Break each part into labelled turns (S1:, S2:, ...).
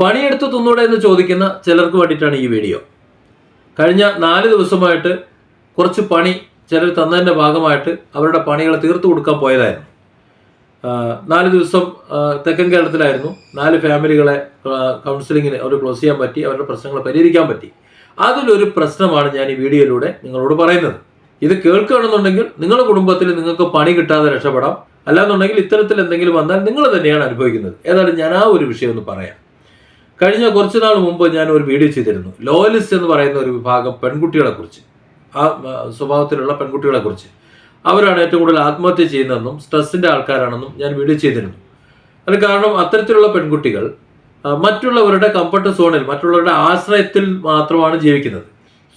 S1: പണിയെടുത്ത് തിന്നൂടെ എന്ന് ചോദിക്കുന്ന ചിലർക്ക് വേണ്ടിയിട്ടാണ് ഈ വീഡിയോ കഴിഞ്ഞ നാല് ദിവസമായിട്ട് കുറച്ച് പണി ചിലർ തന്നതിന്റെ ഭാഗമായിട്ട് അവരുടെ പണികൾ തീർത്തു കൊടുക്കാൻ പോയതായിരുന്നു. നാല് ദിവസം തെക്കൻ കേരളത്തിലായിരുന്നു. നാല് ഫാമിലികളെ കൗൺസിലിങ്ങിന് അവർ ക്ലോസ് ചെയ്യാൻ പറ്റി അവരുടെ പ്രശ്നങ്ങൾ പരിഹരിക്കാൻ പറ്റി. അതിലൊരു പ്രശ്നമാണ് ഞാൻ ഈ വീഡിയോയിലൂടെ നിങ്ങളോട് പറയുന്നത്. ഇത് കേൾക്കുകയാണെന്നുണ്ടെങ്കിൽ നിങ്ങളുടെ കുടുംബത്തിൽ നിങ്ങൾക്ക് പണി കിട്ടാതെ രക്ഷപ്പെടാം. അല്ലാന്നുണ്ടെങ്കിൽ ഇത്തരത്തിൽ എന്തെങ്കിലും വന്നാൽ നിങ്ങൾ തന്നെയാണ് അനുഭവിക്കുന്നത്. ഏതായാലും ഞാൻ ആ ഒരു വിഷയം ഒന്ന് പറയാം. കഴിഞ്ഞ കുറച്ച് നാൾ മുമ്പ് ഞാൻ ഒരു വീഡിയോ ചെയ്തിരുന്നു. ലോയലിസ്റ്റ് എന്ന് പറയുന്ന ഒരു വിഭാഗം പെൺകുട്ടികളെ കുറിച്ച് ആ സ്വഭാവത്തിലുള്ള പെൺകുട്ടികളെ കുറിച്ച് അവരാണ് ഏറ്റവും കൂടുതൽ ആത്മഹത്യ ചെയ്യുന്നതെന്നും സ്ട്രെസ്സിന്റെ ആൾക്കാരാണെന്നും ഞാൻ വീഡിയോ ചെയ്തിരുന്നു. അതിന് കാരണം അത്തരത്തിലുള്ള പെൺകുട്ടികൾ മറ്റുള്ളവരുടെ കംഫർട്ട് സോണിൽ മറ്റുള്ളവരുടെ ആശ്രയത്തിൽ മാത്രമാണ് ജീവിക്കുന്നത്.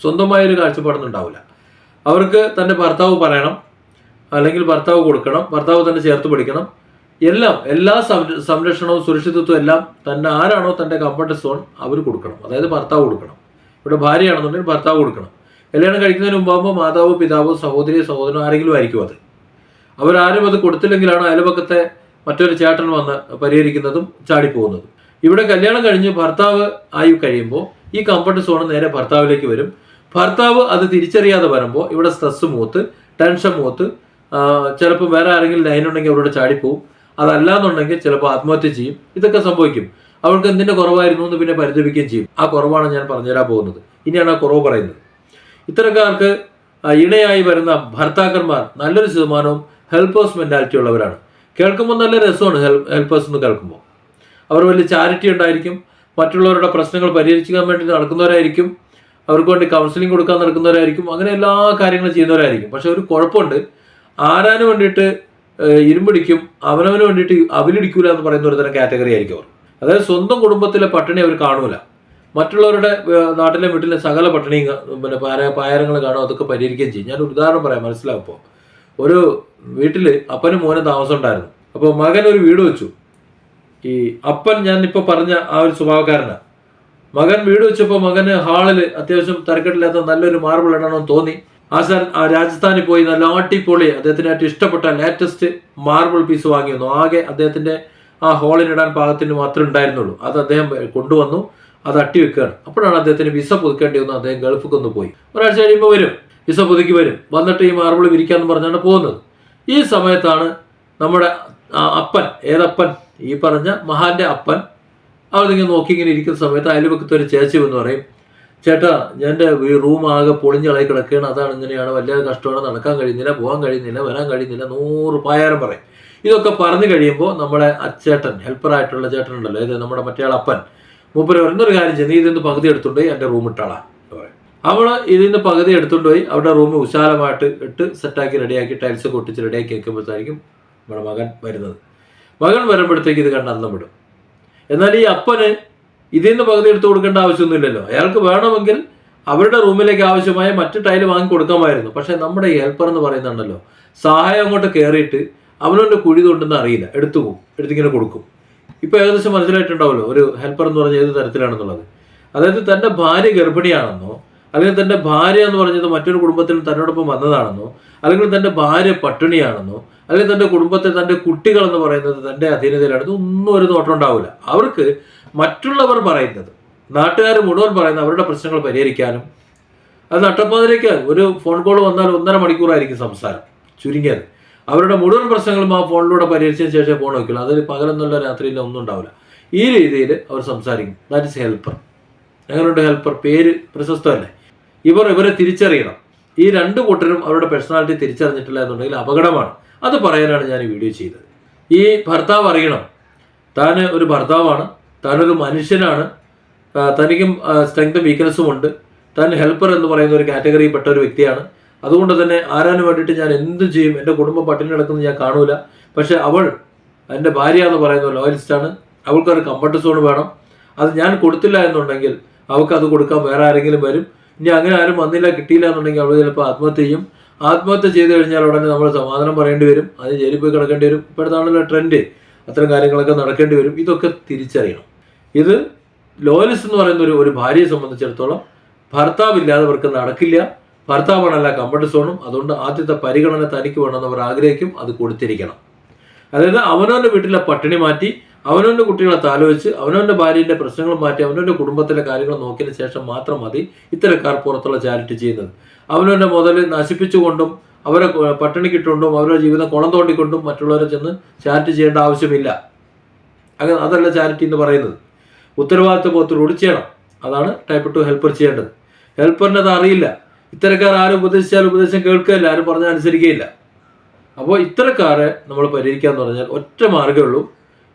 S1: സ്വന്തമായ ഒരു കാഴ്ചപ്പാടൊന്നും ഉണ്ടാവില്ല. അവർക്ക് തന്റെ ഭർത്താവ് പറയണം അല്ലെങ്കിൽ ഭർത്താവ് കൊടുക്കണം ഭർത്താവ് തന്നെ ചേർത്ത് പിടിക്കണം എല്ലാം എല്ലാ സംരക്ഷണവും സുരക്ഷിതത്വവും എല്ലാം തന്നെ ആരാണോ തന്റെ കംഫർട്ട് സോൺ അവർ കൊടുക്കണം. അതായത് ഭർത്താവ് കൊടുക്കണം. ഇവിടെ ഭാര്യയാണെന്നുണ്ടെങ്കിൽ ഭർത്താവ് കൊടുക്കണം. കല്യാണം കഴിക്കുന്നതിന് മുമ്പാകുമ്പോൾ മാതാവോ പിതാവോ സഹോദരി സഹോദരനോ ആരെങ്കിലും ആയിരിക്കും അത്. അവരാരും അത് കൊടുത്തില്ലെങ്കിലാണ് അയൽപക്കത്തെ മറ്റൊരു ചേട്ടൻ വന്ന് പരിഹരിക്കുന്നതും ചാടിപ്പോകുന്നതും. ഇവിടെ കല്യാണം കഴിഞ്ഞ് ഭർത്താവ് ആയി കഴിയുമ്പോൾ ഈ കംഫർട്ട് സോൺ നേരെ ഭർത്താവിലേക്ക് വരും. ഭർത്താവ് അത് തിരിച്ചറിയാതെ വരുമ്പോൾ ഇവിടെ സ്ട്രെസ് മൂത്ത് ടെൻഷൻ മൂത്ത് ചിലപ്പോൾ വേറെ ആരെങ്കിലും ലൈൻ ഉണ്ടെങ്കിൽ അവരോട് ചാടിപ്പോവും. അതല്ല എന്നുണ്ടെങ്കിൽ ചിലപ്പോൾ ആത്മഹത്യ ചെയ്യും. ഇതൊക്കെ സംഭവിക്കും. അവൾക്ക് എന്തിന്റെ കുറവായിരുന്നു എന്ന് പിന്നെ പരിതപിക്കുകയും ചെയ്യും. ആ കുറവാണ് ഞാൻ പറഞ്ഞുതരാൻ പോകുന്നത്. ഇനിയാണ് ആ കുറവ് പറയുന്നത്. ഇത്തരക്കാർക്ക് ഇണയായി വരുന്ന ഭർത്താക്കന്മാർ നല്ലൊരു ശതമാനവും ഹെൽപ്പേഴ്സ് മെന്റാലിറ്റി ഉള്ളവരാണ്. കേൾക്കുമ്പോൾ നല്ല രസമാണ് ഹെൽപ്പ് ഹെൽപ്പേഴ്സ് എന്ന് കേൾക്കുമ്പോൾ. അവർ വലിയ ചാരിറ്റി ഉണ്ടായിരിക്കും. മറ്റുള്ളവരുടെ പ്രശ്നങ്ങൾ പരിഹരിക്കാൻ വേണ്ടി നടക്കുന്നവരായിരിക്കും. അവർക്ക് വേണ്ടി കൗൺസിലിംഗ് കൊടുക്കാൻ നടക്കുന്നവരായിരിക്കും. അങ്ങനെ എല്ലാ കാര്യങ്ങളും ചെയ്യുന്നവരായിരിക്കും. പക്ഷെ ഒരു കുഴപ്പമുണ്ട്. ആരാന് വേണ്ടിയിട്ട് ഇരുമ്പടിക്കും അവനവന് വേണ്ടിയിട്ട് അവലിടിക്കൂല എന്ന് പറയുന്ന ഒരു തരം കാറ്റഗറി ആയിരിക്കും അവർ. അതായത് സ്വന്തം കുടുംബത്തിലെ പട്ടിണി അവർ കാണൂല. മറ്റുള്ളവരുടെ നാട്ടിലെ വീട്ടിലെ സകല പട്ടിണിയും പിന്നെ പാര പായരങ്ങൾ കാണും അതൊക്കെ പരിഹരിക്കുകയും ചെയ്യും. ഞാൻ ഉദാഹരണം പറയാം മനസ്സിലാവുമ്പോൾ ഒരു വീട്ടിൽ അപ്പനും മോനും താമസം ഉണ്ടായിരുന്നു അപ്പോൾ മകൻ ഒരു വീട് വെച്ചു. ഈ അപ്പൻ ഞാൻ ഇപ്പോൾ പറഞ്ഞ ആ ഒരു സ്വഭാവക്കാരനാണ് മകൻ വീട് വെച്ചപ്പോൾ മകന് ഹാളിൽ അത്യാവശ്യം തരക്കെട്ടില്ലാത്ത നല്ലൊരു മാർബിൾ ഇടണമെന്ന് തോന്നി. ആശാൻ രാജസ്ഥാനിൽ പോയി നല്ല അടിപൊളി അദ്ദേഹത്തിന് ഏറ്റവും ഇഷ്ടപ്പെട്ട ലേറ്റസ്റ്റ് മാർബിൾ പീസ് വാങ്ങി വന്നു ആകെ അദ്ദേഹത്തിന്റെ ആ ഹോളിനിടാൻ പാകത്തിന് മാത്രമേ ഉണ്ടായിരുന്നുള്ളൂ. അത് അദ്ദേഹം കൊണ്ടുവന്നു അത് അട്ടി വെക്കുകയാണ്. അപ്പോഴാണ് അദ്ദേഹത്തിന് വിസ പുതുക്കേണ്ടി വന്നു അദ്ദേഹം ഗൾഫിൽ പോയി. ഒരാഴ്ച കഴിയുമ്പോൾ വരും വിസ പുതുക്കി വരും. വന്നിട്ട് ഈ മാർബിൾ വിരിക്കാന്ന് പറഞ്ഞാണ് പോകുന്നത്. ഈ സമയത്താണ് നമ്മുടെ അപ്പൻ ഏതപ്പൻ? ഈ പറഞ്ഞ മഹാന്റെ അപ്പൻ അവരിങ്ങനെ നോക്കി ഇങ്ങനെ ഇരിക്കുന്ന സമയത്ത് അയൽവക്കത്തെ ഒരു ചേച്ചി എന്ന് പറയും ചേട്ടാ എന്റെ റൂം ആകെ പൊളിഞ്ഞളായി കിടക്കുകയാണ്. അതാണ് ഇങ്ങനെയാണ് വല്ലാതെ കഷ്ടമാണ്. നടക്കാൻ കഴിയുന്നില്ല പോകാൻ കഴിയുന്നില്ല വരാൻ കഴിയുന്നില്ല. നൂറ് പായാരം പറയും. ഇതൊക്കെ പറഞ്ഞു കഴിയുമ്പോൾ നമ്മുടെ അച്ചേട്ടൻ ഹെൽപ്പറായിട്ടുള്ള ചേട്ടൻ ഉണ്ടല്ലോ. ഇത് നമ്മുടെ മറ്റേ അപ്പൻ. മൂപ്പര് പറയുന്നൊരു കാര്യം ചെയ്യുന്നത് ഇതിന്ന് പകുതി എടുത്തുകൊണ്ട് എന്റെ റൂം ഇട്ടാളാ അവൾ ഇതിന്ന് പകുതി എടുത്തുകൊണ്ട് പോയി അവരുടെ റൂം വിശാലമായിട്ട് ഇട്ട് സെറ്റാക്കി റെഡിയാക്കി ടൈൽസ് കൊട്ടിച്ച് റെഡിയാക്കി വെക്കുമ്പോഴത്തേക്കും നമ്മുടെ മകൻ വരുന്നത്. മകൻ വരുമ്പോഴത്തേക്ക് ഇത് കണ്ടന്നം വിടും. എന്നാൽ ഈ അപ്പന് ഇതിൽ നിന്ന് പകുതി എടുത്തു കൊടുക്കേണ്ട ആവശ്യമൊന്നുമില്ലല്ലോ. അയാൾക്ക് വേണമെങ്കിൽ അവരുടെ റൂമിലേക്ക് ആവശ്യമായ മറ്റ് ടൈൽ വാങ്ങി കൊടുക്കാമായിരുന്നു. പക്ഷെ നമ്മുടെ ഹെൽപ്പർ എന്ന് പറയുന്നുണ്ടല്ലോ സഹായം അങ്ങോട്ട് കയറിയിട്ട് അവനവന്റെ കുഴി തൊണ്ടെന്ന് അറിയില്ല. എടുത്തു പോകും എടുത്തിങ്ങനെ കൊടുക്കും. ഇപ്പൊ ഏകദേശം മനസ്സിലായിട്ടുണ്ടാവുമല്ലോ ഒരു ഹെൽപ്പർ എന്ന് പറഞ്ഞ ഏത് തരത്തിലാണെന്നുള്ളത്. അതായത് തന്റെ ഭാര്യ ഗർഭിണിയാണെന്നോ അല്ലെങ്കിൽ തന്റെ ഭാര്യ എന്ന് പറഞ്ഞത് മറ്റൊരു കുടുംബത്തിൽ തന്നോടൊപ്പം വന്നതാണെന്നോ അല്ലെങ്കിൽ തന്റെ ഭാര്യ പട്ടിണിയാണെന്നോ അല്ലെങ്കിൽ തന്റെ കുടുംബത്തിൽ തന്റെ കുട്ടികൾ എന്ന് പറയുന്നത് തന്റെ അധീനതയിലാണെന്ന് ഒന്നും ഒരു നോട്ടം ഉണ്ടാവില്ല. അവർക്ക് മറ്റുള്ളവർ പറയുന്നത് നാട്ടുകാർ മുഴുവൻ പറയുന്ന അവരുടെ പ്രശ്നങ്ങൾ പരിഹരിക്കാനും അത് നട്ടപ്പാതിലേക്ക് ഒരു ഫോൺ കോൾ വന്നാൽ ഒന്നര മണിക്കൂറായിരിക്കും സംസാരം ചുരുങ്ങിയത്. അവരുടെ മുഴുവൻ പ്രശ്നങ്ങളും ആ ഫോണിലൂടെ പരിഹരിച്ചതിന് ശേഷം ഫോൺ വയ്ക്കില്ല അതിൽ പകലെന്നുള്ള രാത്രിയിൽ ഒന്നും ഉണ്ടാവില്ല. ഈ രീതിയിൽ അവർ സംസാരിക്കും. ദാറ്റ് ഇസ് ഹെൽപ്പർ ഞങ്ങളുടെ ഹെൽപ്പർ പേര് പ്രശസ്തമല്ലേ? ഇവർ ഇവരെ തിരിച്ചറിയണം. ഈ രണ്ട് കൂട്ടരും അവരുടെ പേഴ്സണാലിറ്റി തിരിച്ചറിഞ്ഞിട്ടില്ല എന്നുണ്ടെങ്കിൽ അപകടമാണ്. അത് പറയാനാണ് ഞാൻ ഈ വീഡിയോ ചെയ്തത്. ഈ ഭർത്താവ് അറിയണം. താൻ ഒരു ഭർത്താവാണ്. താനൊരു മനുഷ്യനാണ്. തനിക്കും സ്ട്രെങ്തും വീക്ക്നെസ്സും ഉണ്ട്. താൻ ഹെൽപ്പർ എന്ന് പറയുന്ന ഒരു കാറ്റഗറിയിൽ പെട്ട ഒരു വ്യക്തിയാണ്. അതുകൊണ്ട് തന്നെ ആരാന് വേണ്ടിയിട്ട് ഞാൻ എന്തും ചെയ്യും? എന്റെ കുടുംബം പട്ടിണി കിടക്കുന്നത് ഞാൻ കാണൂല. പക്ഷെ അവൾ എന്റെ ഭാര്യ എന്ന് പറയുന്ന ലോയലിസ്റ്റാണ് അവൾക്കൊരു കംഫർട്ട് സോൺ വേണം. അത് ഞാൻ കൊടുത്തില്ല എന്നുണ്ടെങ്കിൽ അവൾക്ക് അത് കൊടുക്കാൻ വേറെ ആരെങ്കിലും വരും. ഇനി അങ്ങനെ ആരും വന്നില്ല കിട്ടിയില്ല എന്നുണ്ടെങ്കിൽ അവൾ ചിലപ്പോൾ ആത്മഹത്യ ചെയ്യും. ആത്മഹത്യ ചെയ്ത് കഴിഞ്ഞാൽ ഉടനെ നമ്മൾ സമാധാനം പറയേണ്ടി വരും. അതിന് ജയിലിൽ പോയി കിടക്കേണ്ടി വരും. ഇപ്പോഴത്താണല്ലോ ട്രെൻഡ്. അത്തരം കാര്യങ്ങളൊക്കെ നടക്കേണ്ടി വരും. ഇതൊക്കെ തിരിച്ചറിയണം. ഇത് ലോയലിസ്റ്റ് എന്ന് പറയുന്ന ഒരു ഒരു ഭാര്യയെ സംബന്ധിച്ചിടത്തോളം ഭർത്താവില്ലാതെ അവർക്ക് നടക്കില്ല. ഭർത്താവാണല്ല കംഫർട്ട് സോണും. അതുകൊണ്ട് ആദ്യത്തെ പരിഗണന തനിക്ക് വേണമെന്ന് അവർ ആഗ്രഹിക്കും. അത് കൊടുത്തിരിക്കണം. അതായത് അവനവന്റെ വീട്ടിലെ പട്ടിണി മാറ്റി അവനവന്റെ കുട്ടികളെ താലോചിച്ച് അവനവന്റെ ഭാര്യയുടെ പ്രശ്നങ്ങൾ മാറ്റി അവനവന്റെ കുടുംബത്തിലെ കാര്യങ്ങൾ നോക്കിയതിന് ശേഷം മാത്രം മതി ഇത്തരക്കാർ പുറത്തുള്ള ചാരിറ്റി ചെയ്യുന്നത്. അവനവന്റെ മുതൽ നശിപ്പിച്ചുകൊണ്ടും അവരെ പട്ടിണിക്കിട്ടുകൊണ്ടും അവരുടെ ജീവിതം കുളം തോണ്ടിക്കൊണ്ടും മറ്റുള്ളവരെ ചെന്ന് ചാരിറ്റി ചെയ്യേണ്ട ആവശ്യമില്ല. അങ്ങനെ അതല്ല ചാരിറ്റി എന്ന് പറയുന്നത്. ഉത്തരവാദിത്വ ബോധത്തോടുകൂടി ചെയ്യണം. അതാണ് ടൈപ്പ് ടു ഹെൽപ്പർ ചെയ്യേണ്ടത്. ഹെൽപ്പറിന് അത് അറിയില്ല. ഇത്തരക്കാർ ആരും ഉപദേശിച്ചാൽ ഉപദേശം കേൾക്കുകയില്ല. ആരും പറഞ്ഞാൽ അനുസരിക്കുകയില്ല അപ്പോൾ ഇത്തരക്കാരെ നമ്മൾ പരിഹരിക്കുക എന്ന് പറഞ്ഞാൽ ഒറ്റ മാർഗമേ ഉള്ളൂ.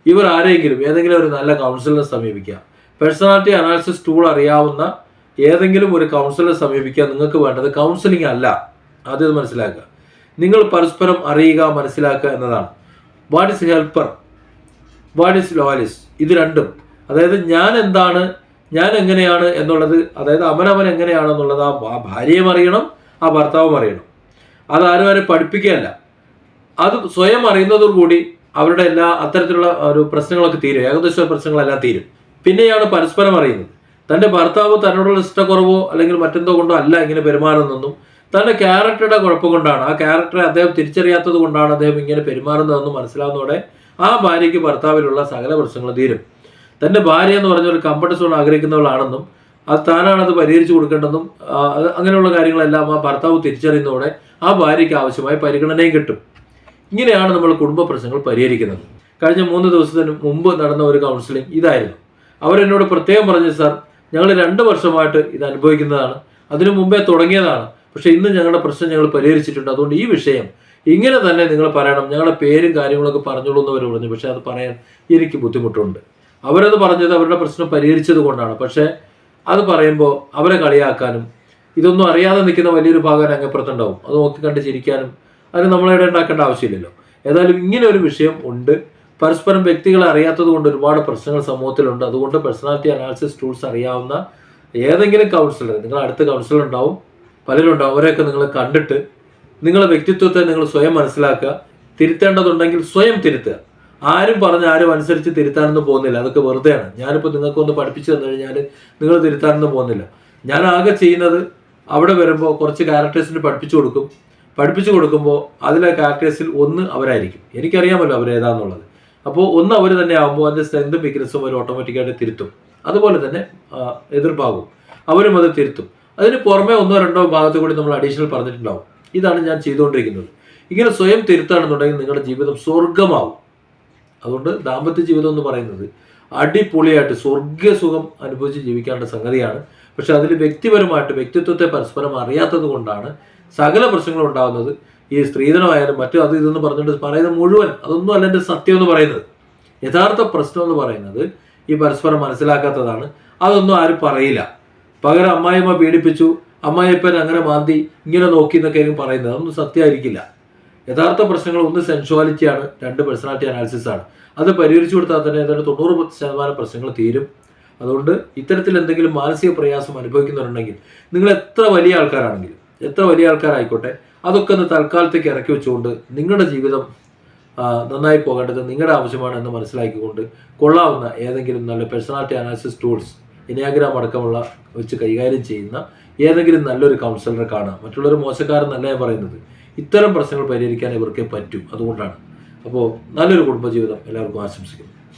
S1: ഇവർ ആരെങ്കിലും ഏതെങ്കിലും ഒരു നല്ല കൗൺസിലറെ സമീപിക്കുക പേഴ്സണാലിറ്റി അനാലിസിസ് ടൂൾ അറിയാവുന്ന ഏതെങ്കിലും ഒരു കൗൺസിലറെ സമീപിക്കുക നിങ്ങൾക്ക് വേണ്ടത് കൗൺസിലിംഗ് അല്ല. ആദ്യം മനസ്സിലാക്കുക. നിങ്ങൾ പരസ്പരം അറിയുക മനസ്സിലാക്കുക എന്നതാണ്. What is helper what is loyalist ഇത് രണ്ടും. അതായത് ഞാൻ എന്താണ് ഞാൻ എങ്ങനെയാണ് എന്നുള്ളത് അതായത് അവനവൻ എങ്ങനെയാണെന്നുള്ളത് ആ ഭാര്യയും അറിയണം ആ ഭർത്താവും അറിയണം. അത് ആരും ആരും പഠിപ്പിക്കുകയല്ല. അത് സ്വയം അറിയുന്നതോടുകൂടി അവരുടെ എല്ലാ അത്തരത്തിലുള്ള ഒരു പ്രശ്നങ്ങളൊക്കെ തീരും. ഏകദേശ പ്രശ്നങ്ങളെല്ലാം തീരും. പിന്നെയാണ് പരസ്പരം അറിയുന്നത്. തന്റെ ഭർത്താവ് തന്നോടുള്ള ഇഷ്ടക്കുറവോ അല്ലെങ്കിൽ മറ്റെന്തോ കൊണ്ടോ അല്ല ഇങ്ങനെ പെരുമാറുന്നതെന്നും തന്റെ ക്യാരക്ടറുടെ കുഴപ്പം കൊണ്ടാണ് ആ ക്യാരക്ടറെ അദ്ദേഹം തിരിച്ചറിയാത്തത് കൊണ്ടാണ് അദ്ദേഹം ഇങ്ങനെ പെരുമാറുന്നതെന്നും മനസ്സിലാവുന്നതോടെ ആ ഭാര്യയ്ക്ക് ഭർത്താവിലുള്ള സകല പ്രശ്നങ്ങൾ തീരും. തന്റെ ഭാര്യ എന്ന് പറഞ്ഞ ഒരു കംഫർട്ട് സോൺ ആഗ്രഹിക്കുന്നവളാണെന്നും അത് താനാണ് അത് പരിഹരിച്ചു കൊടുക്കേണ്ടതും അങ്ങനെയുള്ള കാര്യങ്ങളെല്ലാം ആ ഭർത്താവ് തിരിച്ചറിയുന്നതോടെ ആ ഭാര്യയ്ക്ക് ആവശ്യമായ പരിഗണനയും കിട്ടും. ഇങ്ങനെയാണ് നമ്മൾ കുടുംബ പ്രശ്നങ്ങൾ പരിഹരിക്കുന്നത്. കഴിഞ്ഞ മൂന്ന് ദിവസത്തിന് മുമ്പ് നടന്ന ഒരു കൗൺസിലിംഗ് ഇതായിരുന്നു. അവരെന്നോട് പ്രത്യേകം പറഞ്ഞു സാർ ഞങ്ങൾ രണ്ട് വർഷമായിട്ട് ഇത് അനുഭവിക്കുന്നതാണ്. അതിനു മുമ്പേ തുടങ്ങിയതാണ്. പക്ഷേ ഇന്ന് ഞങ്ങളുടെ പ്രശ്നം ഞങ്ങൾ പരിഹരിച്ചിട്ടുണ്ട്. അതുകൊണ്ട് ഈ വിഷയം ഇങ്ങനെ തന്നെ നിങ്ങൾ പറയണം. ഞങ്ങളുടെ പേരും കാര്യങ്ങളൊക്കെ പറഞ്ഞോളൂ എന്നവർ പറഞ്ഞു. പക്ഷേ അത് പറയാൻ എനിക്ക് ബുദ്ധിമുട്ടുണ്ട്. അവരത് പറഞ്ഞത് അവരുടെ പ്രശ്നം പരിഹരിച്ചത് കൊണ്ടാണ്. പക്ഷേ അത് പറയുമ്പോൾ അവരെ കളിയാക്കാനും ഇതൊന്നും അറിയാതെ നിൽക്കുന്ന വലിയൊരു ഭാഗം രംഗപ്പുറത്തുണ്ടാവും അത് നോക്കി കണ്ട് ചിരിക്കാനും അതിന് നമ്മളിവിടെ ഉണ്ടാക്കേണ്ട ആവശ്യമില്ലല്ലോ. ഏതായാലും ഇങ്ങനെ ഒരു വിഷയം ഉണ്ട്. പരസ്പരം വ്യക്തികളെ അറിയാത്തത് കൊണ്ട് ഒരുപാട് പ്രശ്നങ്ങൾ സമൂഹത്തിലുണ്ട്. അതുകൊണ്ട് പേഴ്സണാലിറ്റി അനാലിസിസ് ടൂൾസ് അറിയാവുന്ന ഏതെങ്കിലും കൗൺസിലർ നിങ്ങൾ അടുത്ത കൗൺസിലർ ഉണ്ടാവും. പലരും ഉണ്ടാവും. അവരെയൊക്കെ നിങ്ങൾ കണ്ടിട്ട് നിങ്ങളെ വ്യക്തിത്വത്തെ നിങ്ങൾ സ്വയം മനസ്സിലാക്കുക. തിരുത്തേണ്ടതുണ്ടെങ്കിൽ സ്വയം തിരുത്തുക. ആരും പറഞ്ഞ് ആരും അനുസരിച്ച് തിരുത്താനൊന്നും പോകുന്നില്ല. അതൊക്കെ വെറുതെയാണ്. ഞാനിപ്പോൾ നിങ്ങൾക്കൊന്ന് പഠിപ്പിച്ചു തന്നു കഴിഞ്ഞാൽ നിങ്ങൾ തിരുത്താനൊന്നും പോകുന്നില്ല. ഞാൻ ആകെ ചെയ്യുന്നത് അവിടെ വരുമ്പോൾ കുറച്ച് ക്യാരക്ടേഴ്സിന് പഠിപ്പിച്ചു കൊടുക്കും. പഠിപ്പിച്ചു കൊടുക്കുമ്പോൾ അതിലെ ക്യാരക്ടേഴ്സിൽ ഒന്ന് അവരായിരിക്കും. എനിക്കറിയാമല്ലോ അവരേതാന്നുള്ളത്. അപ്പോൾ ഒന്ന് അവർ തന്നെ ആകുമ്പോൾ അതിന്റെ സ്ട്രെങ്തും വീക്ക്നെസ്സും അവർ ഓട്ടോമാറ്റിക്കായിട്ട് തിരുത്തും. അതുപോലെ തന്നെ എതിർഭാഗവും അവരും അത് തിരുത്തും. അതിന് പുറമെ ഒന്നോ രണ്ടോ ഭാഗത്ത് കൂടി നമ്മൾ അഡീഷണൽ പറഞ്ഞിട്ടുണ്ടാവും. ഇതാണ് ഞാൻ ചെയ്തുകൊണ്ടിരിക്കുന്നത്. ഇങ്ങനെ സ്വയം തിരുത്താണെന്നുണ്ടെങ്കിൽ നിങ്ങളുടെ ജീവിതം സ്വർഗമാവും അതുകൊണ്ട് ദാമ്പത്യ ജീവിതം എന്ന് പറയുന്നത് അടിപൊളിയായിട്ട് സ്വർഗസുഖം അനുഭവിച്ച് ജീവിക്കേണ്ട സംഗതിയാണ്. പക്ഷെ അതിൽ വ്യക്തിപരമായിട്ട് വ്യക്തിത്വത്തെ പരസ്പരം അറിയാത്തത് കൊണ്ടാണ് സകല പ്രശ്നങ്ങളും ഉണ്ടാകുന്നത് ഈ സ്ത്രീധനമായാലും മറ്റു അത് ഇതെന്ന് പറഞ്ഞിട്ട് പറയുന്നത് മുഴുവൻ അതൊന്നും അല്ല എന്റെ സത്യം എന്ന് പറയുന്നത്. യഥാർത്ഥ പ്രശ്നം എന്ന് പറയുന്നത് ഈ പരസ്പരം മനസ്സിലാക്കാത്തതാണ്. അതൊന്നും ആരും പറയില്ല. പകരം അമ്മായിമ്മ പീഡിപ്പിച്ചു അമ്മായിപ്പൻ അങ്ങനെ മാന്തി ഇങ്ങനെ നോക്കി എന്നൊക്കെ ആയിരിക്കും പറയുന്നത്. അതൊന്നും സത്യമായിരിക്കില്ല. യഥാർത്ഥ പ്രശ്നങ്ങൾ ഒന്ന് സെൻഷ്വാലിറ്റിയാണ് രണ്ട് പേഴ്സണാലിറ്റി അനാലിസിസ് ആണ്. അത് പരിഹരിച്ചു കൊടുത്താൽ തന്നെ ഏതാണ്ട് തൊണ്ണൂറ് ശതമാനം പ്രശ്നങ്ങൾ തീരും. അതുകൊണ്ട് ഇത്തരത്തിൽ എന്തെങ്കിലും മാനസിക പ്രയാസം അനുഭവിക്കുന്നുണ്ടെങ്കിൽ നിങ്ങൾ എത്ര വലിയ ആൾക്കാരാണെങ്കിലും എത്ര വലിയ ആൾക്കാരായിക്കോട്ടെ അതൊക്കെ ഒന്ന് തൽക്കാലത്തേക്ക് ഇറക്കി വെച്ചുകൊണ്ട് നിങ്ങളുടെ ജീവിതം നന്നായി പോകേണ്ടത് നിങ്ങളുടെ ആവശ്യമാണ് എന്ന് മനസ്സിലാക്കിക്കൊണ്ട് കൊള്ളാവുന്ന ഏതെങ്കിലും നല്ല പേഴ്സണാലിറ്റി അനാലിസിസ് ടൂൾസ് ഇനിയാഗ്രാം അടക്കമുള്ള വെച്ച് കൈകാര്യം ചെയ്യുന്ന ഏതെങ്കിലും നല്ലൊരു കൗൺസിലറെ കാണാം. മറ്റുള്ളവർ മോശക്കാരെന്നല്ല ഞാൻ പറയുന്നത്. ഇത്തരം പ്രശ്നങ്ങൾ പരിഹരിക്കാൻ ഇവർക്ക് പറ്റും. അതുകൊണ്ടാണ്. അപ്പോൾ നല്ലൊരു കുടുംബജീവിതം എല്ലാവർക്കും ആശംസിക്കുന്നു.